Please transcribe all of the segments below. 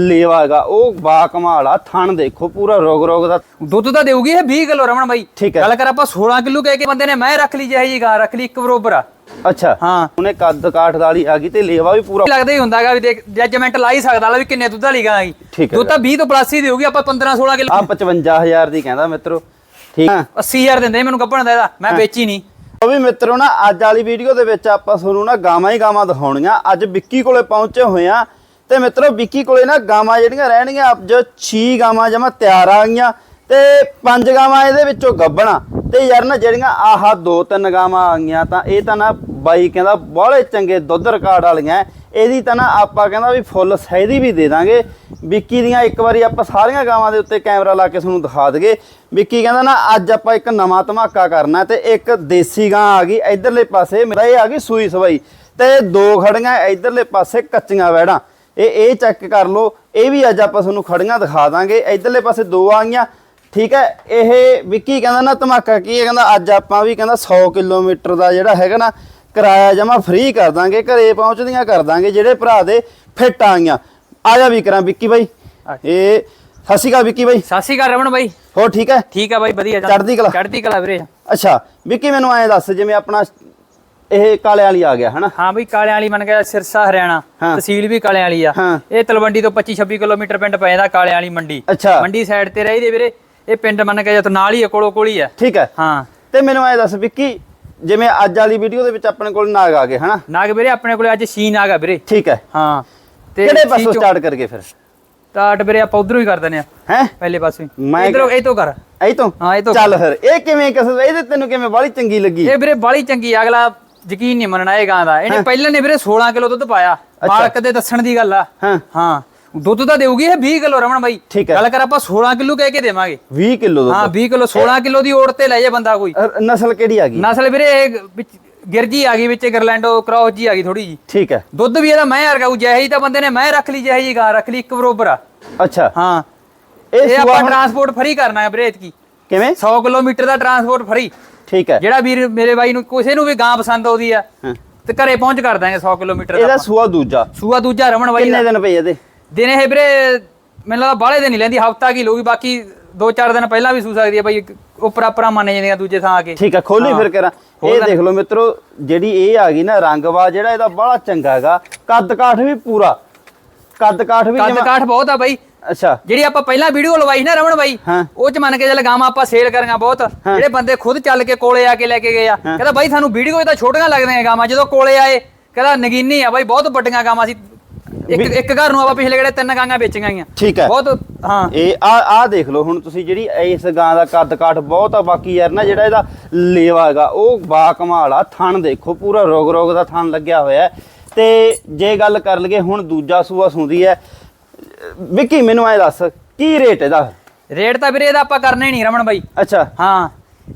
ਲੇਵਾ ਹੈਗਾ ਉਹ ਬਾ ਕਮਾਲ ਆ ਥਣ ਦੇਖੋ ਪੂਰਾ ਰੋਗ ਰੋਗ ਦਾ। ਦੁੱਧ ਤਾਂ ਦੇਊਗੀ ਇਹ 20 ਕਿਲੋ ਰਮਣ ਬਾਈ। ਠੀਕ ਹੈ। ਗੱਲ ਕਰ ਆਪਾਂ 16 ਕਿਲੋ ਕਹਿ ਕੇ ਬੰਦੇ ਨੇ ਮੈਂ ਰੱਖ ਲਈ ਜਿਹੀ ਜੀ ਗਾਂ ਰੱਖ ਲਈ ਇੱਕ ਬਰੋਬਰ ਆ। ਅੱਛਾ। ਹਾਂ। ਉਹਨੇ ਕੱਦ ਕਾਠ ਵਾਲੀ ਆ ਗਈ ਤੇ ਲੇਵਾ ਵੀ ਪੂਰਾ ਲੱਗਦਾ ਹੀ ਹੁੰਦਾਗਾ ਵੀ ਦੇਖ ਜੱਜਮੈਂਟ ਲਾ ਹੀ ਸਕਦਾ ਲਾ ਵੀ ਕਿੰਨੇ ਦੁੱਧ ਵਾਲੀ ਗਾਂ ਆਈ। ਦੁੱਧ ਤਾਂ 20 ਤੋਂ ਪਲੱਸ ਹੀ ਦੇਊਗੀ ਆਪਾਂ 15 16 ਕਿਲੋ। ਆ 55000 ਦੀ ਕਹਿੰਦਾ ਮਿੱਤਰੋ। ਠੀਕ ਆ 80000 ਦਿੰਦੇ ਮੈਨੂੰ ਗੱਪਣ ਦਾ ਇਹਦਾ ਮੈਂ ਵੇਚੀ ਨਹੀਂ। ਉਹ ਵੀ ਮਿੱਤਰੋ ਨਾ ਅੱਜ ਵਾਲੀ ਵੀਡੀਓ ਦੇ ਵਿੱਚ ਆਪਾਂ ਤੁਹਾਨੂੰ ਨਾ ਗਾਵਾਂ ਹੀ ਗਾਵਾਂ ਦਿਖਾਉਣੀਆਂ। ਅੱਜ ਵਿੱਕੀ ਕੋਲੇ ਪਹੁੰਚੇ ਹੋਏ ਆ। ਤੇ ਮਿੱਤਰੋ ਵਿੱਕੀ ਕੋਲੇ ਨਾ ਗਾਵਾਂ ਜਿਹੜੀਆਂ ਰਹਿਣਗੀਆਂ ਅੱਜ 6 ਗਾਵਾਂ ਜਮਾ ਤਿਆਰ ਆ ਗਈਆਂ ਤੇ ਪੰਜ ਗਾਵਾਂ ਇਹਦੇ ਵਿੱਚੋਂ ਗੱਬਣਾ ਤੇ ਯਾਰ ਨਾ ਜਿਹੜੀਆਂ ਆਹ ਦੋ ਤਿੰਨ ਗਾਵਾਂ ਆ ਗਈਆਂ ਤਾਂ ਇਹ ਤਾਂ ਨਾ ਬਾਈ ਕਹਿੰਦਾ ਬਾਹਲੇ ਚੰਗੇ ਦੁੱਧ ਰਿਕਾਰਡ ਵਾਲੀਆਂ। ਇਹਦੀ ਤਾਂ ਨਾ ਆਪਾਂ ਕਹਿੰਦਾ ਵੀ ਫੁੱਲ ਸਹਿਦੀ ਵੀ ਦੇ ਦਾਂਗੇ। ਵਿੱਕੀ ਦੀਆਂ ਇੱਕ ਵਾਰੀ ਆਪਾਂ ਸਾਰੀਆਂ ਗਾਵਾਂ ਦੇ ਉੱਤੇ ਕੈਮਰਾ ਲਾ ਕੇ ਤੁਹਾਨੂੰ ਦਿਖਾ ਦਈਏ। ਵਿੱਕੀ ਕਹਿੰਦਾ ਨਾ, ਅੱਜ ਆਪਾਂ ਇੱਕ ਨਵਾਂ ਧਮਾਕਾ ਕਰਨਾ ਤੇ ਇੱਕ ਦੇਸੀ ਗਾਂ ਆ ਗਈ ਇਧਰਲੇ ਪਾਸੇ ਮੇਰਾ ਇਹ ਆ ਗਈ ਸੂਈ ਸਵਾਈ। ਤੇ ਦੋ ਖੜੀਆਂ ਇਧਰਲੇ ਪਾਸੇ ਕੱਚੀਆਂ ਵੈੜਾਂ ਇਹ ਇਹ ਚੈੱਕ ਕਰ ਲਓ। ਇਹ ਵੀ ਅੱਜ ਆਪਾਂ ਤੁਹਾਨੂੰ ਖੜੀਆਂ ਦਿਖਾ ਦਾਂਗੇ। ਇਧਰਲੇ ਪਾਸੇ ਦੋ ਆ ਗਈਆਂ। ਠੀਕ ਹੈ ਇਹ ਵਿੱਕੀ ਕਹਿੰਦਾ ਨਾ ਧਮਾਕਾ ਕੀ ਹੈ? ਕਹਿੰਦਾ ਅੱਜ ਆਪਾਂ ਵੀ ਕਹਿੰਦਾ 100 ਕਿਲੋਮੀਟਰ ਦਾ ਜਿਹੜਾ ਹੈਗਾ ਨਾ ਕਿਰਾਇਆ ਜਮਾ ਫ੍ਰੀ ਕਰ ਦਾਂਗੇ ਘਰੇ ਪਹੁੰਚਦੀਆਂ ਕਰ ਦਾਂਗੇ ਜਿਹੜੇ ਭਰਾ ਦੇ ਫਿੱਟ ਆ ਗਈਆਂ। ਆ ਜਾ ਵੀ ਕਰਾਂ ਵਿੱਕੀ ਬਾਈ। ਇਹ ਸਤਿ ਸ਼੍ਰੀ ਅਕਾਲ ਵਿੱਕੀ ਬਾਈ। ਸਤਿ ਸ਼੍ਰੀ ਅਕਾਲ ਰਮਣ ਬਾਈ। ਹੋਰ ਠੀਕ ਹੈ? ਠੀਕ ਆ ਬਾਈ ਵਧੀਆ। ਚੱਲ। ਚੜ੍ਹਦੀ ਕਲਾ। ਚੜ੍ਹਦੀ ਕਲਾ ਵੀਰੇ। ਅੱਛਾ ਵਿੱਕੀ ਮੈਨੂੰ ਐਂ ਦੱਸ ਜਿਵੇਂ ਆਪਣਾ ਇਹ ਕਾਲੇ ਵਾਲੀ ਆ ਗਿਆ ਹਨਾ? ਹਾਂ ਬਈ ਕਾਲਿਆਂ ਵਾਲੀ ਮੰਨ ਗਿਆ ਸਿਰਸਾ ਹਰਿਆਣਾ। ਤਹਿਸੀਲ ਵੀ ਕਾਲਿਆਂ ਵਾਲੀ ਆ। ਇਹ ਤਲਵੰਡੀ ਤੋਂ 25 26 ਕਿਲੋਮੀਟਰ ਪਿੰਡ ਪੈ ਜਾਂਦਾ ਕਾਲਿਆਂ ਵਾਲੀ ਮੰਡੀ। ਅੱਛਾ। ਮੰਡੀ ਸਾਈਡ ਤੇ ਰਹੀ ਦੇ ਵੀਰੇ। ਇਹ ਪਿੰਡ ਮੰਨ ਕੇ ਜਦ ਨਾਲ ਹੀ ਆ ਕੋਲੋ ਕੋਲ ਹੀ ਆ। ਠੀਕ ਹੈ ਹਾਂ। ਤੇ ਮੈਨੂੰ ਐਂ ਦੱਸ ਵਿੱਕੀ ਜਿਵੇਂ ਅੱਜ ਵਾਲੀ ਵੀਡੀਓ ਦੇ ਵਿੱਚ ਆਪਣੇ ਕੋਲ ਨਾਗ ਆ ਗਏ ਹਨਾ? ਨਾਗ ਵੀਰੇ ਆਪਣੇ ਕੋਲੇ ਅੱਜ ਸ਼ੀਨ ਆ ਗਿਆ ਵੀਰੇ। ਠੀਕ ਹੈ। ਹਾਂ ਕਿਹੜੇ ਸ਼ੀਨ ਪਾਸੋਂ ਸਟਾਰਟ ਕਰਗੇ ਫਿਰ? ਸਟਾਰਟ ਵੀਰੇ ਆਪਾਂ ਉਧਰੋਂ ਹੀ ਕਰ ਦਿੰਦੇ ਆ। ਹੈ? ਪਹਿਲੇ ਪਾਸੋਂ ਹੀ। ਇਧਰੋਂ ਇਹ ਤੋਂ ਕਰ। ਐ ਤੋਂ ਹਾਂ, ਇਹ ਤੋਂ ਚੱਲ ਫਿਰ ਇਹ ਕਿਵੇਂ ਕਿਸ ਇਹਦੇ ਤੈਨੂੰ ਕਿਵੇਂ ਬਾਹਲੀ ਚੰਗੀ ਲੱਗੀ? ਇਹ ਵੀਰੇ ਬਾਲੀ ਚੰਗੀ ਆ, ਅਗਲਾ ਯਕੀਨ ਨਹੀਂ ਮੰਨਣਾ ਇਹ ਗਾਂ ਦਾ। ਇਹਨੇ ਪਹਿਲਾਂ ਨੇ ਵੀਰੇ 16 ਕਿਲੋ ਦੁੱਧ ਪਾਇਆ। ਮਾਲਕ ਦੇ ਦੱਸਣ ਦੀ ਗੱਲ ਆ। ਹਾਂ। ਹਾਂ। ਦੁੱਧ ਤਾਂ ਦੇਊਗੀ ਇਹ 20 ਕਿਲੋ ਰਮਣ ਬਾਈ। ਹੈ। ਗੱਲ ਕਰ ਆਪਾਂ 16 ਕਿਲੋ ਕਹਿ ਕੇ ਦੇਵਾਂਗੇ। 20 ਕਿਲੋ ਹਾਂ ਦੁੱਧ 20 ਕਿਲੋ 16 ਕਿਲੋ ਦੀ ਓੜ ਤੇ ਲੈ ਜੇ ਬੰਦਾ ਕੋਈ। ਨਸਲ ਕਿਹੜੀ ਆ ਗਈ? ਨਸਲ ਵੀਰੇ ਇਹ ਗਿਰਜੀ ਆ ਗਈ ਵਿੱਚ ਗਰਲੈਂਡੋ ਕ੍ਰੋਸ ਜੀ ਆ ਗਈ ਥੋੜੀ ਜੀ ਠੀਕ ਹੈ। ਦੁੱਧ ਵੀ ਇਹਦਾ ਮੈਂ ਵਰਗਾ ਉਹ ਜਿਹੀ ਤਾਂ ਬੰਦੇ ਨੇ ਮੈਂ ਰੱਖ ਲਈ ਜਿਹੀ ਗਾਂ ਰੱਖ ਲਈ ਇੱਕ ਬਰੋਬਰ ਆ। ਅੱਛਾ। ਹਾਂ। ਇਹ ਆਪਾਂ ਟਰਾਂਸਪੋਰਟ ਫਰੀ ਕਰਨਾ ਹੈ ਵੀਰੇ ਕੀ ਕਿਵੇਂ? 100 ਕਿਲੋਮੀਟਰ ਦਾ ਟਰਾਂਸਪੋਰਟ ਫਰੀ। ਠੀਕ ਹੈ। ਜਿਹੜਾ ਵੀਰ ਮੇਰੇ ਬਾਈ ਨੂੰ ਕਿਸੇ ਨੂੰ ਵੀ ਗਾਂ ਪਸੰਦ ਆਉਂਦੀ ਆ। ਤੇ ਘਰੇ ਪਹੁੰਚ ਕਰ ਦਾਂਗੇ 100 ਕਿਲੋਮੀਟਰ ਦਾ ਇਹਦਾ। ਸੂਆ ਦੂਜਾ। ਸੂਆ ਦੂਜਾ ਰਮਣ ਬਾਈ ਕਿੰਨੇ ਦਿਨ ਪਏ ਇਹਦੇ? ਦਿਨ ਇਹ ਵੀਰੇ ਮੈਨੂੰ ਲੱਗਦਾ ਬਾਹਲੇ ਦਿਨ ਹੀ ਲੈਂਦੀ ਹਫਤਾ ਕੀ ਲਊਗੀ ਬਾਕੀ 2-4 ਦਿਨ ਪਹਿਲਾਂ ਵੀ ਸੂ ਸਕਦੀ ਹੈ ਬਾਈ ਉਪਰਾ ਉਪਰਾ ਮੰਨ ਜਾਂਦੀਆਂ ਦੂਜੇ ਥਾਂ ਆ ਕੇ। ਠੀਕ ਹੈ। ਖੋਲੀ। ਫਿਰ ਕਰਾਂ। ਇਹ। ਦੇਖ ਲਓ ਮਿੱਤਰੋ ਜਿਹੜੀ ਇਹ ਆ ਗਈ ਨਾ ਰੰਗਵਾ ਜਿਹੜਾ ਇਹਦਾ ਬੜਾ ਚੰਗਾ ਹੈਗਾ। ਕੱਦ ਕਾਠ ਵੀ ਪੂਰਾ। ਕੱਦ ਕਾਠ ਵੀ ਕੱਦ ਕਾਠ ਬਹੁਤ ਆ ਬਾਈ। ਅੱਛਾ। ਜਿਹੜੀ ਆਪਾਂ ਪਹਿਲਾਂ ਵੀਡੀਓ ਲਵਾਈ ਸੀ ਨਾ ਰਮਣ ਬਾਈ ਹਾਂ। ਉਹ ਚ ਮੰਨ ਕੇ ਚੱਲ ਗਾਵਾਂ ਆਪਾਂ ਸੇਲ ਕਰੀਆਂ ਬਹੁਤ। ਜਿਹੜੇ ਬੰਦੇ ਖੁਦ ਚੱਲ ਕੇ ਕੋਲੇ ਆ ਕੇ ਲੈ ਕੇ ਗਏ ਆ ਕਹਿੰਦਾ ਬਾਈ ਸਾਨੂੰ ਵੀਡੀਓ ਤਾਂ ਛੋਟੀਆਂ ਲੱਗਦੀਆਂ ਗਾਵਾਂ ਜਦੋਂ ਕੋਲੇ ਆਏ ਕਹਿੰਦਾ ਨਗੀਨੀ ਆ ਬਾਈ ਬਹੁਤ ਵੱਡੀਆਂ ਗਾਵਾਂ ਸੀ। ਇੱਕ ਇੱਕ ਘਰ ਨੂੰ ਆਪਾਂ ਪਿਛਲੇ ਕਿਹੜੇ ਤਿੰਨ ਗਾਂਆਂ ਵੇਚੀਆਂ ਗਈਆਂ। ਠੀਕ ਹੈ। ਬਹੁਤ ਹਾਂ। ਇਹ ਆ ਆ ਦੇਖ ਲਓ ਹੁਣ ਤੁਸੀਂ ਜਿਹੜੀ ਇਸ ਗਾਂ ਦਾ ਕੱਦ ਕਾਠ ਬਹੁਤ ਆ ਬਾਕੀ ਯਾਰ ਨਾ ਜਿਹੜਾ ਇਹਦਾ ਲੇਵਾ ਹੈਗਾ ਉਹ ਬਾ ਕਮਾਲ ਆ ਥਣ ਦੇਖੋ ਪੂਰਾ ਰੋਗ ਰੋਗ ਦਾ ਥਣ ਲੱਗਿਆ ਹੋਇਆ ਹੈ। ਤੇ ਜੇ ਗੱਲ ਕਰ ਲਈਏ ਹੁਣ ਦੂਜਾ ਸੂਆ ਸੁੰਦੀ ਹੈ ਵਿੱਕੀ ਮੈਨੂੰ ਐ ਦੱਸ ਕੀ ਰੇਟ ਇਹਦਾ? ਰੇਟ ਤਾਂ ਵੀਰੇ ਇਹਦਾ ਆਪਾਂ ਕਰਨਾ ਹੀ ਨਹੀਂ ਰਮਣ ਬਾਈ। ਅੱਛਾ। ਹਾਂ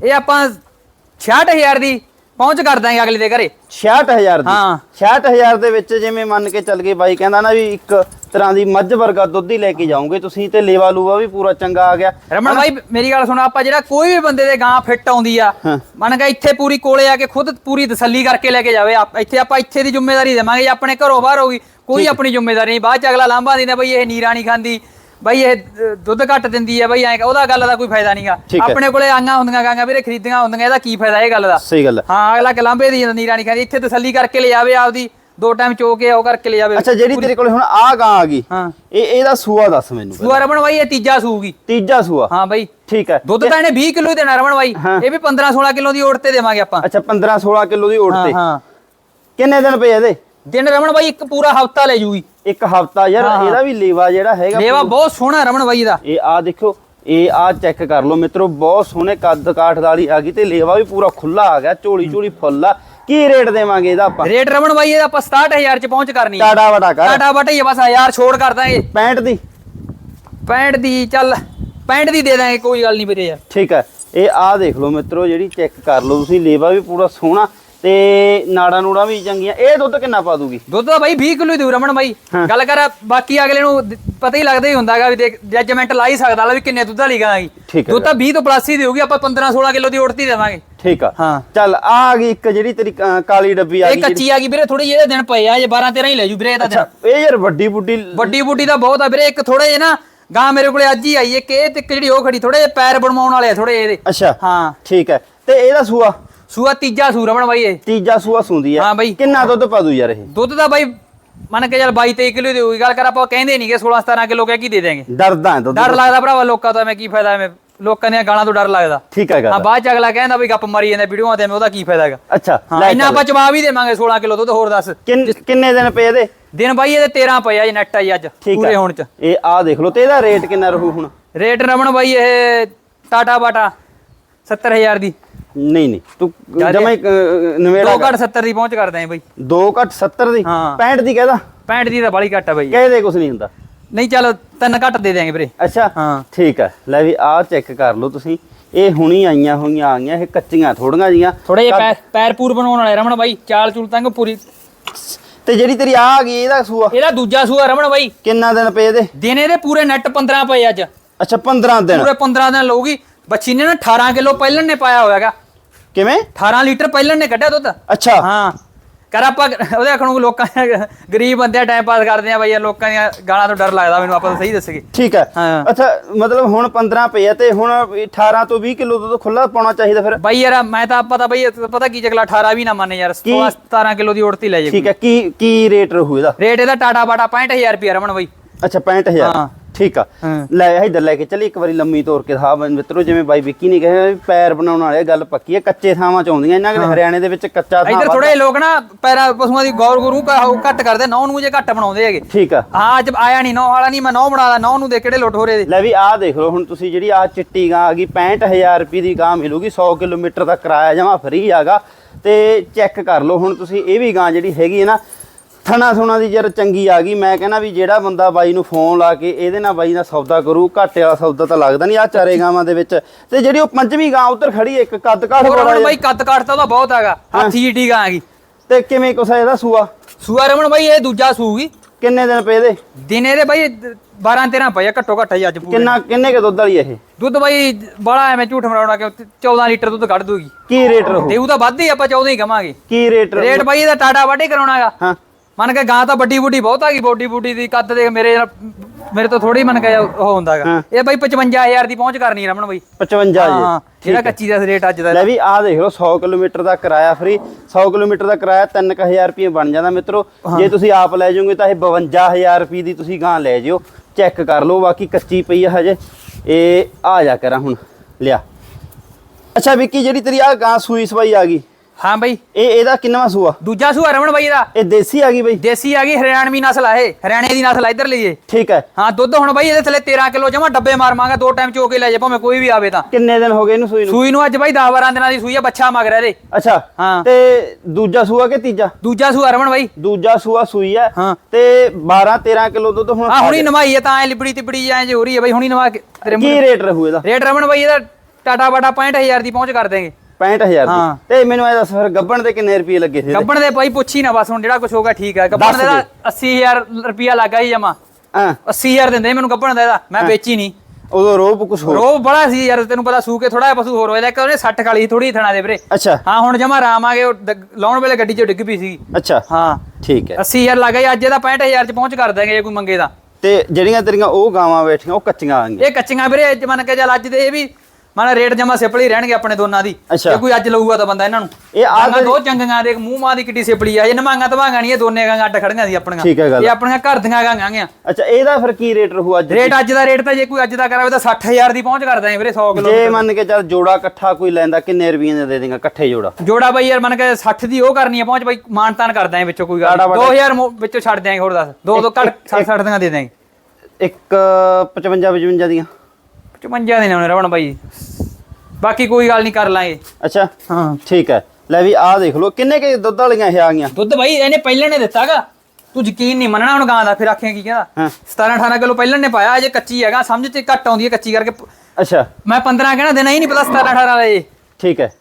ਇਹ ਆਪਾਂ 66000 ਦੀ ਪਹੁੰਚ ਕਰ ਦਾਂਗੇ ਅਗਲੇ ਦੇ ਘਰੇ। 66000 ਦੀ। ਹਾਂ। 66000 ਦੇ ਵਿੱਚ ਜਿਵੇਂ ਮੰਨ ਕੇ ਚੱਲ ਗਏ ਬਾਈ ਕਹਿੰਦਾ ਨਾ ਵੀ ਇੱਕ ਤਰ੍ਹਾਂ ਦੀ ਮੱਝ ਵਰਗਾ ਦੁੱਧ ਹੀ ਲੈ ਕੇ ਜਾਓਗੇ ਤੁਸੀਂ ਤੇ ਲੇਵਾ ਲੂਵਾ ਵੀ ਪੂਰਾ ਚੰਗਾ ਆ ਗਿਆ। ਰਮਨ ਭਾਈ ਮੇਰੀ ਗੱਲ ਸੁਣ ਆਪਾਂ ਜਿਹੜਾ ਕੋਈ ਵੀ ਬੰਦੇ ਦੇ ਗਾਂ ਫਿੱਟ ਆਉਂਦੀ ਆ ਹਾਂ। ਮੰਨ ਕੇ ਇੱਥੇ ਪੂਰੀ ਕੋਲੇ ਆ ਕੇ ਖੁਦ ਪੂਰੀ ਤਸੱਲੀ ਕਰਕੇ ਲੈ ਕੇ ਜਾਵੇ। ਇੱਥੇ ਆਪਾਂ ਇੱਥੇ ਦੀ ਜ਼ਿੰਮੇਵਾਰੀ ਦੇਵਾਂਗੇ ਜੇ ਆਪਣੇ ਘਰੋਂ ਬਾਹਰ ਹੋਗੀ ਕੋਈ ਆਪਣੀ ਜ਼ਿੰਮੇਵਾਰੀ ਨਹੀਂ। ਬਾਅਦ ਚ ਅਗਲਾ ਲਾਂਭਾ ਦਿੰਦਾ ਬਈ ਇਹ ਨੀਰਾ ਨਹੀਂ ਖਾਂਦੀ ਬਈ ਇਹ ਦੁੱਧ ਘੱਟ ਦਿੰਦੀ ਆ ਬਈ ਐ ਉਹਦਾ ਗੱਲ ਦਾ ਕੋਈ ਫਾਇਦਾ ਨਹੀਂਗਾ। ਆਪਣੇ ਕੋਲੇ ਆਈਆਂ ਹੁੰਦੀਆਂ ਗਾਂਗਾ ਵੀਰੇ ਖਰੀਦੀਆਂ ਹੁੰਦੀਆਂ ਇਹਦਾ ਕੀ ਫਾਇਦਾ ਇਹ ਗੱਲ ਦਾ? ਸਹੀ ਗੱਲ ਹੈ। ਅਗਲਾ ਕਲਾਂਬੇ ਦੀ ਨੀਰਾ ਨਹੀਂ ਖਾਂਦੀ ਇੱਥੇ ਤਸੱਲੀ ਕਰਕੇ ਲੈ ਜਾਵੇ ਆਪਦੀ ਦੋ ਟਾਈਮ ਚੋ ਕੇ ਉਹ ਕਰਕੇ ਲੈ ਜਾਵੇ ਅੱਛਾ ਜਿਹੜੀ ਤੇਰੇ ਕੋਲੇ ਹੁਣ ਆ ਗਾਂ ਆ ਗਈ ਹਾਂ। ਇਹ ਇਹਦਾ ਸੂਆ ਦੱਸ ਮੈਨੂੰ। ਸੂਆ ਰਮਨ ਬਾਈ ਇਹ ਤੀਜਾ ਸੂਗੀ। ਤੀਜਾ ਸੂਆ? ਹਾਂ ਬਾਈ। ਠੀਕ ਹੈ। ਦੁੱਧ ਤਾਂ ਇਹਨੇ 20 ਕਿਲੋ ਹੀ ਦੇਣਾ ਰਮਨ ਬਾਈ। ਇਹ ਵੀ 15 16 ਕਿਲੋ ਦੀ ਓੜ ਤੇ ਦੇਵਾਂਗੇ ਆਪਾਂ। ਅੱਛਾ 15 16 ਕਿਲੋ ਦੀ ਹਾਂ ਤੇ। ਹਾਂ। ਕਿੰਨੇ ਦਿਨ ਪਏ ਇਹਦੇ? ਦਿਨ ਰਮਨ ਬਾਈ ਇੱਕ ਪੂਰਾ ਹਫਤਾ ਲੈ ਜੂਗੀ। ਇੱਕ ਹਫਤਾ ਯਾਰ। ਇਹਦਾ ਵੀ ਲੇਵਾ ਜਿਹੜਾ ਹੈਗਾ ਲੇਵਾ ਬਹੁਤ ਸੋਹਣਾ ਰਮਨ ਬਾਈ ਦਾ। ਇਹ ਆ ਦੇਖੋ ਇਹ ਆ ਚੈੱਕ ਕਰ ਲਓ ਮਿੱਤਰੋ ਬਹੁਤ ਸੋਹਣੇ ਕੱਦ ਕਾਠ ਵਾਲੀ ਆ ਗਈ ਤੇ ਲੇਵਾ ਵੀ ਪੂਰਾ ਖੁੱਲਾ ਆ ਗਿਆ ਝੋਲੀ ਝੋਲੀ ਫੁੱਲ ਆ। ਕੀ ਰੇਟ ਦੇਵਾਂਗੇ ਇਹਦਾ ਆਪਾਂ? ਰੇਟ ਰਮਨ ਬਾਈ ਇਹਦਾ ਆਪਾਂ 67000 ਚ ਪਹੁੰਚ ਕਰਨੀ ਹੈ। ਟਾਡਾ ਵਟਾ ਕਰ। ਟਾਟਾ ਬਟਾ ਹੀ ਬਸ ਯਾਰ ਛੋੜ ਕਰ ਦਾਂਗੇ। 65 ਦੀ। 65 ਦੀ ਚੱਲ 65 ਦੀ ਦੇ ਦਾਂਗੇ ਕੋਈ ਗੱਲ ਨਹੀਂ ਵੀਰੇ ਯਾਰ। ਠੀਕ ਹੈ ਇਹ ਆ ਦੇਖ ਲਓ ਮਿੱਤਰੋ ਜਿਹੜੀ ਚੈੱਕ ਕਰ ਲਓ ਤੁਸੀਂ ਲੇਵਾ ਵੀ ਪੂਰਾ ਸੋਹਣਾ। ਤੇ ਨਾੜਾ ਨੂੜਾ ਵੀ ਚੰਗੀਆਂ। ਇਹ ਦੁੱਧ ਕਿੰਨਾ ਪਾ ਦੂਗੀ? ਦੁੱਧ ਤਾਂ ਬਾਈ 20 ਕਿਲੋ ਹੀ ਦੂ ਰਮਣ ਬਾਈ। ਗੱਲ ਕਰ ਬਾਕੀ ਅਗਲੇ ਨੂੰ ਦ- ਪਤਾ ਹੀ ਲੱਗਦਾ ਹੀ ਹੁੰਦਾਗਾ ਵੀ ਦੇਖ ਜੱਜਮੈਂਟ ਲਾ ਹੀ ਸਕਦਾ ਲਾ ਵੀ ਕਿੰਨੇ ਦੁੱਧ ਵਾਲੀ ਗਾਂ ਹੈਗੀ। ਠੀਕ ਹੈ। ਦੁੱਧ ਤਾਂ 20 ਤੋਂ ਪਲੱਸ ਹੀ ਦੇਊਗੀ ਆਪਾਂ 15 16 ਕਿਲੋ ਦੀ ਉੜਤੀ ਦੇਵਾਂਗੇ। ਠੀਕ ਆ। ਹਾਂ। ਚੱਲ ਆ ਆ ਗਈ ਇੱਕ ਜਿਹੜੀ ਤੇਰੀ ਅ, ਕਾਲੀ ਡੱਬੀ ਆ ਇਹ ਗਈ ਕੱਚੀ ਆ ਗਈ ਵੀਰੇ ਥੋੜੀ ਜਿਹੇ ਦਿਨ ਪਏ ਆ ਜੇ 12 13 ਹੀ ਲੈ ਜੂ ਵੀਰੇ ਇਹਦਾ ਦਿਨ। ਇਹ ਯਾਰ ਵੱਡੀ ਬੁੱਢੀ ਵੱਡੀ ਬੂਟੀ ਦਾ ਬਹੁਤ ਆ ਵੀਰੇ ਇੱਕ ਥੋੜੇ ਜੇ ਨਾ ਗਾਂ ਮੇਰੇ ਕੋਲੇ ਅੱਜ ਹੀ ਆਈ ਇੱਕ ਇਹ ਤੇ ਇੱਕ ਜਿਹੜੀ ਉਹ ਖੜੀ ਥੋੜੇ ਜਿਹੇ ਪੈਰ ਬਣਵਾਉਣ ਵਾਲੇ ਆ ਥੋੜੇ ਇਹਦੇ। ਅੱਛਾ। ਹਾਂ। ਠੀਕ ਹੈ। ਤੇ ਇਹਦਾ ਸੂਆ? ਸੂਆ ਤੀਜਾ ਸੂ ਰਮਣ ਬਾਈ ਇਹ। ਤੀਜਾ ਸੂਆ ਸੁੰਦੀ ਆ। ਹਾਂ ਬਈ। ਕਿੰਨਾ ਦੁੱਧ ਪਾ ਦੂ ਯਾਰ ਇਹ? ਦੁੱਧ ਦਾ ਬਾਈ ਮੰਨ ਕੇ ਚੱਲ 22 23 ਕਿਲੋ ਦੀ ਹੋਊਗੀ। ਗੱਲ ਕਰ ਆਪਾਂ ਕਹਿੰਦੇ ਨਹੀਂਗੇ 16 17 ਕਿਲੋ ਕਹਿ ਕੀ ਦੇ ਦੇਂਗੇ ਡਰਦਾ ਹੈ ਦੁੱਧ ਡਰ ਲੱਗਦਾ ਭਰਾਵਾ ਲੋਕਾਂ ਤੋਂ ਐਵੇਂ ਕੀ ਫਾਇਦਾ ਐਵੇਂ। ਲੋਕਾਂ ਦੀਆਂ ਗਾਲਾਂ ਤੋਂ ਡਰ ਲੱਗਦਾ। ਠੀਕ ਹੈ ਹਾਂ ਬਾਅਦ ਚ ਅਗਲਾ ਕਹਿੰਦਾ ਵੀ ਗੱਪ ਮਾਰੀ ਜਾਂਦਾ ਵੀਡੀਓਆਂ ਤੇ ਐਵੇਂ ਉਹਦਾ ਕੀ ਫਾਇਦਾ ਹੈਗਾ। ਅੱਛਾ ਇੰਨਾ। ਆਪਾਂ ਜਵਾਬ ਹੀ ਦੇਵਾਂਗੇ 16 ਕਿਲੋ ਦੁੱਧ ਹੋਰ ਦੱਸ। ਕਿੰਨ- ਦਿਨ ਪਏ ਇਹਦੇ? ਦਿਨ ਬਾਈ ਇਹਦੇ 13 ਪਏ ਆ ਜੀ ਨੈਟ ਆ ਜੀ ਅੱਜ ਪੂਰੇ ਹੋਣ ਚ। ਇਹ ਆ ਦੇਖ ਲਓ ਤੇ ਇਹਦਾ ਰੇਟ ਕਿੰਨਾ ਰਹੂ ਹੁਣ? ਰੇਟ ਰਮਣ ਬਾਈ ਇਹ ਟਾਟਾ ਬਾਟਾ 70000 ਦੀ। ਨਹੀਂ ਨਹੀਂ। ਤੂੰ? ਜਮਾ ਨਵੇੜਾ 2 ਘੱਟ 70 ਦੀ ਪਹੁੰਚ ਕਰਦੇ ਆਂ ਬਾਈ। 2 ਘੱਟ 70 ਦੀ? ਹਾਂ। 65 ਦੀ ਕਹਦਾ 65 ਦੀ ਤਾਂ ਬਾਲੀ ਘੱਟ ਆ ਬਾਈ। ਕਹਦੇ ਕੁਝ ਨਹੀਂ ਹੁੰਦਾ। ਨਹੀਂ ਚੱਲ ਤਿੰਨ ਘੱਟ ਦੇ ਦਿਆਂਗੇ ਵੀਰੇ। ਅੱਛਾ। ਹਾਂ। ਠੀਕ ਹੈ ਲੈ ਵੀ ਆਹ ਚੈੱਕ ਕਰ ਲਓ ਤੁਸੀਂ। ਇਹ ਹੁਣੀ ਆਈਆਂ ਹੋਈਆਂ ਆ ਗਈਆਂ ਇਹ ਕੱਚੀਆਂ ਥੋੜੀਆਂ ਜੀਆਂ। ਥੋੜੇ ਜਿਹਾ ਪੈਰ ਪੈਰ ਬਣਾਉਣ ਵਾਲੇ ਰਮਣ ਬਾਈ। ਚਾਲ ਚੂਲ ਤੰਗ ਪੂਰੀ। ਤੇ ਜਿਹੜੀ ਤੇਰੀ ਆ ਆ ਗਈ ਇਹਦਾ ਸੂਆ? ਇਹਦਾ ਦੂਜਾ ਸੂਆ ਰਮਣ ਬਾਈ। ਕਿੰਨਾ ਦਿਨ ਪਏ ਇਹਦੇ? ਦਿਨ ਇਹਦੇ ਪੂਰੇ ਨੈਟ 15 ਪਏ ਅੱਜ। ਅੱਛਾ 15 ਦਿਨ। ਪੂਰੇ 15 ਦਿਨ ਲਊਗੀ। ਬੱਚੀ ਨੇ ਨਾ 18 ਕਿਲੋ ਪਹਿਲਣ ਨੇ ਪਾਇਆ ਹੋਇਆਗਾ ਕਿਵੇਂ? 18 ਲੀਟਰ ਪਹਿਲਣ ਨੇ ਕੱਢਿਆ ਦੁੱਧ। ਅੱਛਾ। ਹਾਂ। ਕਰ ਆਪਾਂ ਉਹਦੇ ਆਖਣ ਨੂੰ ਲੋਕਾਂ ਗਰੀਬ ਬੰਦੇ ਟਾਈਮ ਪਾਸ ਕਰਦੇ ਆ ਬਈ ਇਹ ਲੋਕਾਂ ਦੀਆਂ ਗਾਲਾਂ ਤੋਂ ਡਰ ਲੱਗਦਾ ਮੈਨੂੰ ਆਪਾਂ ਤਾਂ ਸਹੀ ਦੱਸਗੇ ਠੀਕ ਹੈ। ਅੱਛਾ ਮਤਲਬ ਹੁਣ 15 ਪਏ ਆ ਤੇ ਹੁਣ 18 ਤੋਂ 20 ਕਿਲੋ ਦੁੱਧ ਖੁੱਲਾ ਪਾਉਣਾ ਚਾਹੀਦਾ ਫਿਰ? ਬਾਈ ਯਾਰ ਮੈਂ ਤਾਂ ਪਤਾ ਬਈ ਪਤਾ ਕੀ ਜਗਲਾ 18 ਵੀ ਨਾ ਮੰਨੇ ਯਾਰ 16 17 ਕਿਲੋ ਦੀ ਉੜਤੀ ਲੈ ਜੇ ਠੀਕ ਹੈ। ਕੀ ਕੀ ਰੇਟ ਰਹੂ ਇਹਦਾ? ਰੇਟ ਇਹਦਾ ਟਾਟਾ ਬਾਟਾ 65000 ਰੁਪਏ ਰਮਣ ਬਾਈ। ਅੱਛਾ 65000 ਹਾਂ। ਠੀਕ ਆ। ਹਾਂ। ਲੈ ਇੱਧਰ ਲੈ ਕੇ ਚੱਲੀ ਇੱਕ ਵਾਰੀ ਲੰਮੀ ਤੋਰ ਕੇ ਬਈ ਮਿੱਤਰੋ ਜਿਵੇਂ ਬਾਈ ਵਿੱਕੀ ਨੇ ਕਿਹਾ ਵੀ ਪੈਰ ਬਣਾਉਣ ਵਾਲੇ ਗੱਲ ਪੱਕੀ ਹੈ ਕੱਚੇ ਥਾਵਾਂ ਚ ਆਉਂਦੀਆਂ ਇਹਨਾਂ ਦੇ ਹਰਿਆਣੇ ਦੇ ਵਿੱਚ ਕੱਚਾ ਥਾਂ ਇੱਧਰ ਥੋੜੇ ਲੋਕ ਨਾ ਪੈਰਾ ਪਸ਼ੂਆਂ ਦੀ ਗੌਰ ਗੁਰੂ ਘੱਟ ਕਰਦੇ ਨੌ ਨੂੰ ਜੇ ਘੱਟ ਬਣਾਉਂਦੇ ਹੈਗੇ। ਠੀਕ ਆ। ਹਾਂ ਅੱਜ ਆਇਆ ਨਹੀਂ ਨੌ ਵਾਲਾ ਨਹੀਂ ਮੈਂ ਨੌ ਬਣਾਦਾ ਨੌ ਨੂੰ ਦੇ ਕਿਹੜੇ ਲੁੱਟ ਹੋ ਰਹੇ ਦੇ ਲੈ ਵੀ ਆਹ ਦੇਖ ਲਓ ਹੁਣ ਤੁਸੀਂ ਜਿਹੜੀ ਆਹ ਚਿੱਟੀ ਗਾਂ ਆ ਗਈ 65000 ਰੁਪਏ ਦੀ ਗਾਂ ਮਿਲੂਗੀ 100 ਕਿਲੋਮੀਟਰ ਦਾ ਕਿਰਾਇਆ ਜਮਾ ਫ੍ਰੀ ਆਗਾ ਤੇ ਚੈੱਕ ਕਰ ਲਓ ਹੁਣ ਤੁਸੀਂ ਇਹ ਵੀ ਗਾਂ ਜਿਹੜੀ ਹੈਗੀ ਹੈ ਨਾ ਥਣਾ ਸੁਣਾ ਦੀ ਜਰ ਚੰਗੀ ਆ ਗਈ। ਮੈਂ ਕਹਿੰਦਾ ਵੀ ਜਿਹੜਾ ਬੰਦਾ ਬਾਈ ਨੂੰ ਫੋਨ ਲਾ ਕੇ ਇਹਦੇ ਨਾਲ ਬਾਈ ਨਾਲ ਸੌਦਾ ਕਰੂ ਘਾਟੇ ਵਾਲਾ ਸੌਦਾ ਤਾਂ ਲੱਗਦਾ ਨਹੀਂ ਆ ਚਾਰੇ ਗਾਵਾਂ ਦੇ ਵਿੱਚ ਤੇ ਜਿਹੜੀ ਉਹ ਪੰਜਵੀਂ ਗਾਂ ਉੱਧਰ ਖੜੀ ਹੈ, ਇੱਕ ਕੱਦ ਕਾਠ ਬੜਾ। ਬਾਈ ਕੱਦ ਕੱਟ ਤਾਂ ਉਹਦਾ ਬਹੁਤ ਹੈਗਾ। ਹਾਥੀ ਈਟੀ ਗਾਂ ਹੈਗੀ। ਤੇ ਕਿਵੇਂ ਆ ਇਹਦਾ ਸੂਆ? ਸੂਆ ਰਮਣ ਬਾਈ ਇਹ ਦੂਜਾ ਸੂਗੀ ਕਿੰਨੇ ਦਿਨ ਪਏ ਇਹਦੇ? ਦਿਨ ਇਹਦੇ ਬਾਈ 12 13 ਪਏ ਘੱਟੋ ਘੱਟ ਜੀ ਅੱਜ ਪੂਰੇ। ਕਿੰਨਾ ਕਿੰਨੇ ਕੇ ਦੁੱਧ ਵਾਲੀ ਇਹ? ਦੁੱਧ ਬਾਈ ਬਾਲਾ ਐਵੇਂ ਝੂਠ ਮਰਾਉਣਾ ਕਿ 14 ਲੀਟਰ ਦੁੱਧ ਕੱਢ ਦੂਗੀ। ਕੀ ਰੇਟ ਰਹੂ? ਤਾਂ ਵੱਧ ਹੀ ਆਪਾਂ 14 ਹੀ ਕਵਾਂਗੇ। ਕੀ ਰੇਟ ਰੇਟ ਬਾਈ ਇਹਦਾ ਟਾਟਾ ਵਾਢੇ ਕਰਾਉਣਾਗਾ ਹਾਂ। ਮੰਨ ਕੇ ਗਾਂ ਤਾਂ ਵੱਡੀ ਬੁੱਢੀ ਬਹੁਤ ਆ ਗਈ ਬੋਡੀ ਬੁੱਢੀ ਦੀ ਕੱਦ ਦੇ ਮੇਰੇ ਮੇਰੇ ਤੋਂ ਥੋੜੀ ਮੰਨ ਕੇ ਉਹ ਹੁੰਦਾਗਾ ਹਾਂ। ਇਹ ਬਾਈ 55000 ਦੀ ਪਹੁੰਚ ਕਰਨੀ ਰਮਣ ਬਾਈ। 55 ਜੀ। ਹਾਂ ਜਿਹੜਾ ਕੱਚੀ ਦਾ ਰੇਟ ਅੱਜ ਦਾ। ਲੈ ਵੀ ਆਹ ਦੇਖ ਲਓ 100 ਕਿਲੋਮੀਟਰ ਦਾ ਕਿਰਾਇਆ ਫ੍ਰੀ 100 ਕਿਲੋਮੀਟਰ ਦਾ ਕਿਰਾਇਆ 3000 ਰੁਪਏ ਬਣ ਜਾਂਦਾ ਮਿੱਤਰੋ। ਜੇ ਤੁਸੀਂ ਆਪ ਲੈ ਜਾਓਗੇ ਤਾਂ ਇਹ 52000 ਰੁਪਏ ਦੀ ਤੁਸੀਂ ਗਾਂ ਲੈ ਜਿਓ। ਚੈੱਕ ਕਰ ਲਓ ਬਾਕੀ ਕੱਚੀ ਪਈ ਆ ਹਜੇ। ਇਹ ਆ ਜਾ ਕਰਾਂ ਹੁਣ ਲਿਆ। ਅੱਛਾ ਵਿੱਕੀ ਜਿਹੜੀ ਤੇਰੀ ਆ ਗਾਂ ਸੂਈ ਸਵਾਈ ਆ ਗਈ। ਹਾਂ ਬਾਈ। ਇਹ ਇਹਦਾ ਕਿੰਨਵਾ ਸੂਆ? ਦੂਜਾ ਸੂਆ ਰਮਣ ਬਾਈ ਇਹਦਾ। ਇਹ ਦੇਸੀ ਆ ਗਈ ਬਈ। ਦੇਸੀ ਆ ਗਈ ਹਰਿਆਣਵੀ ਨਸਲ ਆ ਇਹ। ਹਰਿਆਣੇ ਦੀ ਨਸਲ ਆ ਇੱਧਰ ਲਈਏ। ਠੀਕ ਹੈ। ਹਾਂ ਦੁੱਧ ਹੁਣ ਬਾਈ ਇਹਦੇ ਥੱਲੇ 13 ਕਿਲੋ ਜਮਾ ਡੱਬੇ ਮਾਰ ਮਾਂਗਾ ਦੋ ਟਾਈਮ ਚੋ ਕੇ ਲੈ ਜਾ ਭਾਵੇਂ ਕੋਈ ਵੀ ਆਵੇ ਤਾਂ। ਕਿੰਨੇ ਦਿਨ ਹੋ ਗਏ ਇਹਨੂੰ ਸੂਈ ਨੂੰ? ਸੂਈ ਨੂੰ ਅੱਜ ਬਾਈ 10 12 ਦਿਨਾਂ ਦੀ ਸੂਈ ਆ ਬੱਚਾ ਮਗਰ ਇਹਦੇ। ਅੱਛਾ ਹਾਂ। ਤੇ ਦੂਜਾ ਸੂਆ ਕਿ ਤੀਜਾ? ਦੂਜਾ ਸੂਆ ਰਮਣ ਬਾਈ। ਦੂਜਾ ਸੂਆ ਸੂਈ ਹਾਂ। ਤੇ 12 13 ਕਿਲੋ ਦੁੱਧ ਹੁਣ ਆ ਹੁਣੀ। ਨਵਾਈ ਹੈ ਤਾਂ ਐ ਲਿਬੜੀ ਤਿਬੜੀ ਐ ਜੇ ਹੋ ਰਹੀ ਹੈ ਬਾਈ ਹੁਣੀ ਨਵਾ ਕੇ ਕੀ ਰੇਟ ਰਹੂ ਇਹਦਾ? ਰੇਟ ਰਮਣ ਬਾਈ ਇਹਦਾ ਟਾਟਾ ਬਾਟਾ 65000 ਦੀ ਪਹੁੰਚ ਕਰ ਦੇਂਗੇ 65000 ਹਾਂ। ਦੀ। ਤੇ ਮੈਨੂੰ ਇਹ ਦੱਸ ਫਿਰ ਗੱਬਣ ਦੇ ਕਿੰਨੇ ਰੁਪਏ ਲੱਗੇ ਸੀ? ਗੱਬਣ ਦੇ ਬਾਈ ਪੁੱਛੀ ਨਾ ਬਸ ਹੁਣ ਜਿਹੜਾ ਕੁਝ ਹੋਗਾ ਠੀਕ ਹੈ ਗੱਬਣ ਦੱਸ ਦੇ ਦਾ। 80000 ਰੁਪਿਆ ਲੱਗਾ ਹੀ ਜਮਾ। ਹਾਂ। 80000 ਦਿੰਦੇ ਮੈਨੂੰ ਗੱਬਣ ਦਾ ਇਹਦਾ। ਮੈਂ ਵੇਚੀ ਨਹੀਂ ਉਦੋਂ ਰੋਬ ਕੁਛ ਹੋਰ। ਰੋਬ ਬੜਾ ਸੀ ਯਾਰ ਤੈਨੂੰ ਪਤਾ ਸੂ ਕੇ ਥੋੜਾ ਜਿਹਾ ਪਸ਼ੂ ਹੋਰ ਹੋਇਆ। ਕਿ ਉਹਨੇ 60 ਕਾਲੀ ਥੋੜੀ ਥਣਾ ਦੇ ਵੀਰੇ। ਅੱਛਾ। ਹਾਂ ਹੁਣ ਜਮਾ ਆਰਾਮ ਆ ਗਏ ਉਹ ਲਾਉਣ ਵੇਲੇ ਗੱਡੀ 'ਚ ਡਿੱਗ ਪਈ ਸੀ। ਅੱਛਾ। ਹਾਂ। ਠੀਕ ਹੈ। 80000 ਲੱਗਾ ਜੀ ਅੱਜ ਇਹਦਾ 65000 'ਚ ਪਹੁੰਚ ਕਰ ਦਾਂਗੇ ਜੇ ਕੋਈ ਮੰਗੇ ਤਾਂ। ਤੇ ਜਿਹੜੀਆਂ ਤੇਰੀਆਂ ਉਹ ਗਾਵਾਂ ਬੈਠੀਆਂ ਉਹ ਕੱਚੀਆਂ ਆਂਗੀਆਂ ਇਹ ਕੱਚੀਆਂ ਵੀਰੇ ਅੱਜ ਮੰਨ ਕੇ ਚੱਲ ਅੱਜ ਦੇ ਇਹ ਵੀ ਮਨ ਰੇਟ ਜਮਾ ਸਿਪਲੀ ਰਹਿਣਗੇ ਆਪਣੇ ਦੋਨਾਂ ਦੀ। ਜੇ ਕੋਈ ਅੱਜ ਲਊਗਾ ਤਾਂ ਬੰਦਾ ਇਹਨਾਂ ਨੂੰ। ਇਹ ਆਹ ਗਾਂਆਂ ਦੋ ਚੰਗੀਆਂ ਦੇ ਮੂੰਹ ਮਾਂ ਦੀ ਕਿੱਡੀ ਸਿਪਲੀ ਆ। ਇਹ ਨਮਾਂਗਾ ਤਵਾਂਗਾ ਨਹੀਂ ਇਹ ਦੋਨੇ ਗਾਂਆਂ ਅੱਡ ਖੜੀਆਂ ਸੀ ਆਪਣੀਆਂ। ਹੈ। ਇਹ ਆਪਣੀਆਂ ਘਰ ਦੀਆਂ ਗੀਆਂ। ਅੱਛਾ ਇਹਦਾ ਫਿਰ ਕੀ ਰੇਟ ਰਹੂ ਅੱਜ ਰੇਟ ਅੱਜ ਦਾ ਰੇਟ ਤਾਂ ਜੇ ਕੋਈ ਅੱਜ ਦਾ ਕਰਾਵੇ ਤਾਂ 60000 ਦੀ ਪਹੁੰਚ ਕਰ ਦਾਂਗੇ ਵੀਰੇ 100 ਕਿਲੋ ਜੇ ਮੰਨ ਕੇ ਚੱਲ ਜੋੜਾ ਇਕੱਠਾ ਕੋਈ ਲੈਂਦਾ ਕਿੰਨੇ ਰੁਪਏ ਦਾ ਦੇ ਦੇਗਾ ਇਕੱਠੇ ਜੋੜਾ? ਜੋੜਾ ਬਾਈ ਯਾਰ ਮੰਨ ਕੇ 60 ਦੀ ਉਹ ਕਰਨੀ ਹੈ ਪਹੁੰਚ ਬਾਈ ਮਾਨਤਾਨ ਕਰ ਦਾਂਗੇ ਵਿੱਚੋਂ ਕੋਈ ਗੱਲ ਸਾਡਾ ਨੀ। 2000 ਮੋ- ਵਿੱਚੋਂ ਛੱਡ ਦਾਂਗੇ ਹੋਰ ਦੱਸ। ਦੋ ਦੋ ਕੱਢ 60 60 ਦੀਆਂ ਦੇ ਦਾਂਗੇ ਇੱਕ 55 55 ਦੀਆਂ। 55 ਦੇ ਨੇ ਰਵਣ ਬਾਈ। ਬਾਕੀ ਕੋਈ ਗੱਲ ਨਹੀਂ ਕਰ ਲਾਂਗੇ। ਅੱਛਾ। ਹਾਂ। ਠੀਕ ਹੈ। ਲੈ ਵੀ ਆਹ ਦੇਖ ਲਓ ਕਿੰਨੇ ਕੇ ਦੁੱਧ ਵਾਲੀਆਂ ਇਹ ਆ ਗਈਆਂ। ਦੁੱਧ ਬਾਈ ਇਹਨੇ ਪਹਿਲਾਂ ਨੇ ਦਿੱਤਾਗਾ। ਤੂੰ ਯਕੀਨ ਨਹੀਂ ਮੰਨਣਾ ਹੁਣ ਗਾਂ ਦਾ ਫਿਰ ਆਖਿਆ ਕੀ ਕਹਿੰਦਾ? ਹਾਂ। 17 18 ਕਿਲੋ ਪਹਿਲਾਂ ਨੇ ਪਾਇਆ ਅਜੇ ਕੱਚੀ ਹੈਗਾ ਸਮਝ ਚ ਘੱਟ ਆਉਂਦੀ ਹੈ ਕੱਚੀ ਕਰਕੇ। ਅੱਛਾ। ਮੈਂ 15 ਕਹਿਣਾ ਦੇਣਾ ਹੀ ਨਹੀਂ ਪਤਾ 17 18 ਵਾਲੇ। ਠੀਕ ਹੈ।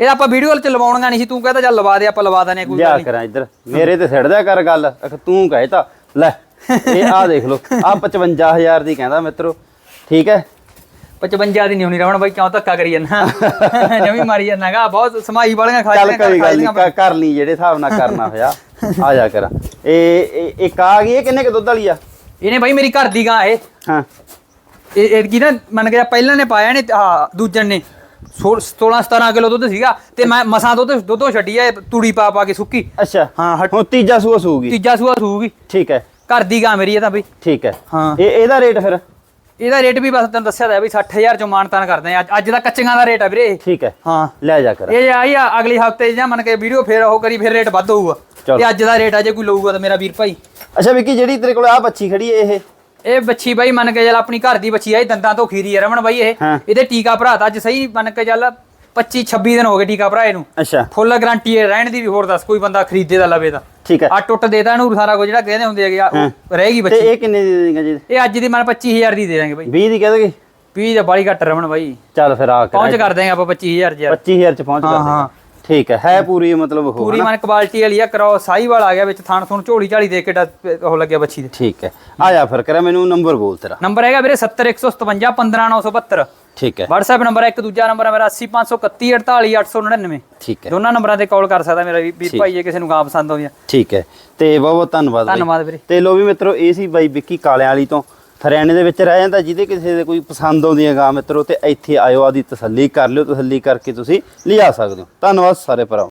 ਇਹ ਆਪਾਂ ਵੀਡੀਓ ਚ ਲਵਾਉਣੀਆਂ ਨਹੀਂ ਸੀ ਤੂੰ ਕਹਿੰਦਾ ਚੱਲ ਲਵਾ ਦੇ ਆਪਾਂ ਲਵਾ ਦਨੇ ਕੋਈ ਗੱਲ ਨੀ। ਕਰਾਂ ਇੱਧਰ। ਮੇਰੇ ਤੇ ਛੱਡ ਦਿਆ ਕਰ ਗੱਲ। ਅਖ ਤੂੰ ਕਹੇ ਤਾਂ। ਲੈ ਇਹ ਆ ਦੇਖ ਲਓ ਆ 55000 ਦੀ ਕਹਿੰਦਾ ਮਿੱਤਰੋ। ਠੀਕ ਹੈ। 55 ਦੀ ਨਹੀਂ ਹੋਣੀ ਰਵਣ ਬਾਈ ਕਿਉਂ ਧੱਕਾ ਕਰੀ ਜਾਂਦਾ? ਜਮੀ ਮਾਰੀ ਜਾਂਦਾਗਾ ਬਹੁਤ ਸਮਾਈ ਵਾਲੀਆਂ ਖਾ ਚੱਲ ਕੋਈ ਗੱਲ ਨਹੀਂ। ਕਰ ਲਈ ਜਿਹੜੇ ਹਿਸਾਬ ਨਾਲ ਕਰਨਾ ਹੋਇਆ। ਆ ਜਾ ਕਰਾਂ। ਇਹ ਇੱਕ ਆ ਗਈ ਇਹ ਕਿੰਨੇ ਕ ਦੁੱਧ ਵਾਲੀ ਆ? ਇਹਨੇ ਬਾਈ ਮੇਰੀ ਘਰ ਦੀ ਗਾਂ ਇਹ। ਹਾਂ। ਇਹ ਇਹ ਕੀ ਨਾ ਮੰਨ ਗਿਆ ਪਹਿਲਾਂ ਨੇ ਪਾਇਆ ਨੇ ਹਾਂ ਦੂਜਣ ਨੇ। 16 17 ਕਿਲੋ ਦੁੱਧ ਸੀਗਾ ਤੇ ਮੈਂ ਮਸਾਂ ਦੁੱਧ ਦੁੱਧੋਂ ਛੱਡੀ ਐ ਤੂੜੀ ਪਾ ਪਾ ਕੇ ਸੁੱਕੀ। ਅੱਛਾ। ਹਾਂ ਹੁਣ ਤੀਜਾ ਸੂਆ ਸੂਗੀ। ਤੀਜਾ ਸੂਆ ਸੂਗੀ। ਠੀਕ ਹੈ। ਘਰ ਦੀ ਗਾਂ ਮੇਰੀ ਇਹ ਤਾਂ ਬਈ। ਠੀਕ ਹੈ। ਹਾਂ। ਇਹ ਇਹਦਾ ਰੇਟ ਫਿਰ? ਇਹਦਾ ਰੇਟ ਵੀ ਬਸ ਤੈਨੂੰ ਦੱਸਿਆ ਹੈ ਵੀ 60000 ਚੋਂ ਮਾਨਤਾਨ ਕਰਦੇ ਆ। ਅੱਜ- ਅੱਜ ਦਾ ਕੱਚੀਆਂ ਦਾ ਰੇਟ ਆ ਵੀਰੇ। ਇਹ। ਠੀਕ ਹੈ। ਹਾਂ। ਲੈ ਜਾ ਕਰ। ਇਹ ਆਈ ਆ ਅਗਲੇ ਹਫ਼ਤੇ ਜਾਂ ਮੰਨ ਕੇ ਵੀਡੀਓ ਫੇਰ ਉਹ ਕਰੀ ਫਿਰ ਰੇਟ ਵੱਧ ਹੋਊਗਾ। ਤੇ ਅੱਜ ਦਾ ਰੇਟ ਆ ਜੇ ਕੋਈ ਲਊਗਾ ਤਾਂ ਮੇਰਾ ਵੀਰ ਭਾਈ। ਅੱਛਾ ਵਿੱਕੀ ਜਿਹੜੀ ਤੇਰੇ ਕੋਲ ਆ ਬੱਚੀ ਖੜੀ ਹੈ ਇਹ? ਇਹ ਬੱਚੀ ਬਾਈ ਮੰਨ ਕੇ ਚੱਲ ਆਪਣੀ ਘਰ ਦੀ ਬੱਚੀ ਆ ਇਹ ਦੰਦਾਂ ਤੋਂ ਖੀਰੀ ਆ ਰਮਣ ਬਾਈ ਇਹ। ਇਹਦੇ ਟੀਕਾ ਭਰਾ ਤਾਂ ਅੱਜ ਸਹੀ ਮੰਨ ਕੇ ਚੱਲ 25 26 ਦਿਨ ਹੋ ਗਏ ਟੀਕਾ ਭਰਾ ਇਹਨੂੰ। ਅੱਛਾ। ਫੁੱਲ ਗਾਰੰਟੀ ਹੈ ਰਹਿਣ ਦੀ ਵੀ ਹੋਰ ਦੱਸ ਕੋਈ ਬੰਦਾ ਖਰੀਦੇ ਦਾ ਲਵੇ ਤਾਂ। ਠੀਕ ਹੈ। ਆ ਟੁੱਟ ਦੇਤਾ ਇਹਨੂੰ ਸਾਰਾ ਕੁਝ ਜਿਹੜਾ ਕਹਿੰਦੇ ਹੁੰਦੇ ਹੈਗੇ ਆ ਉਹ। ਰਹੇਗੀ ਤੇ ਬੱਚੀ। ਇਹ ਕਿੰਨੇ ਦੀ ਦੇਂਗਾ ਜੀ? ਇਹ ਅੱਜ ਦੀ ਮਨ 25000 ਦੀ ਦੇ ਦਾਂਗੇ ਬਾਈ। 20 ਦੀ ਕਹਿ ਦੋਗੇ? 20 ਦਾ ਬਾਲੀ ਘੱਟ ਰਮਣ ਬਾਈ। ਚੱਲ ਫਿਰ ਆ ਕਰ ਪਹੁੰਚ ਕਰ ਦਾਂਗੇ ਆਪਾਂ 25000 ਯਾਰ। 25000 ਚ ਪਹੁੰਚ ਕਰ ਹਾਂ। ਦੇਂਗਾ। ਠੀਕ ਹੈ ਹੈ ਪੂਰੀ ਮਤਲਬ ਹੋ ਪੂਰੀ ਮਨ ਕੁਆਲਿਟੀ ਵਾਲੀ ਆ ਕਰੋ ਸਾਈਵਾਲ ਆ ਗਿਆ ਵਿੱਚ ਥਾਣ ਥੁਣ ਝੋਲੀ ਝਾਲੀ ਦੇ ਕੇ ਉਹ ਲੱਗਿਆ ਬੱਚੀ ਦੇ। ਠੀਕ ਹੈ। ਆ ਜਾ ਫਿਰ ਕਰਾਂ ਮੈਨੂੰ ਨੰਬਰ ਬੋਲ ਤੇਰਾ। ਨੰਬਰ ਹੈਗਾ ਵੀਰੇ 70157 15972 ਠੀਕ ਹੈ। WhatsApp ਨੰਬਰ ਹੈ ਇੱਕ ਦੂਜਾ ਨੰਬਰ ਹੈ ਮੇਰਾ 80531 48899 ਠੀਕ ਹੈ। ਦੋਨਾਂ ਨੰਬਰਾਂ ਤੇ ਕਾਲ ਕਰ ਸਕਦਾ ਮੇਰਾ ਵੀਰ ਭਾਈ ਜੇ ਕਿਸੇ ਨੂੰ ਗਾਂ ਪਸੰਦ ਆਉਂਦੀ ਆ ਠੀਕ ਹੈ। ਤੇ ਬਹੁਤ ਬਹੁਤ ਧੰਨਵਾਦ। ਧੰਨਵਾਦ ਵੀਰੇ। ਤੇ ਲੋ ਵੀ ਮਿੱਤਰੋ ਇਹ ਸੀ ਬਾਈ ਵਿੱਕੀ ਕਾਲਿਆਂ ਵਾਲੀ ਤੋਂ। ਹਰਿਆਣੇ ਦੇ ਵਿੱਚ ਰਹਿ ਜਾਂਦਾ, ਜਿਹਦੇ ਕਿਸੇ ਦੇ ਕੋਈ ਪਸੰਦ ਆਉਂਦੀ ਹੈ ਗਾਂ ਮਿੱਤਰੋ, ਤੇ ਇੱਥੇ ਆਇਓ, ਆਦੀ ਤਸੱਲੀ ਕਰ ਲਿਓ, ਤਸੱਲੀ ਕਰਕੇ ਤੁਸੀਂ ਲਿਆ ਸਕਦੇ ਹੋ। ਧੰਨਵਾਦ ਸਾਰੇ ਭਰਾਓ।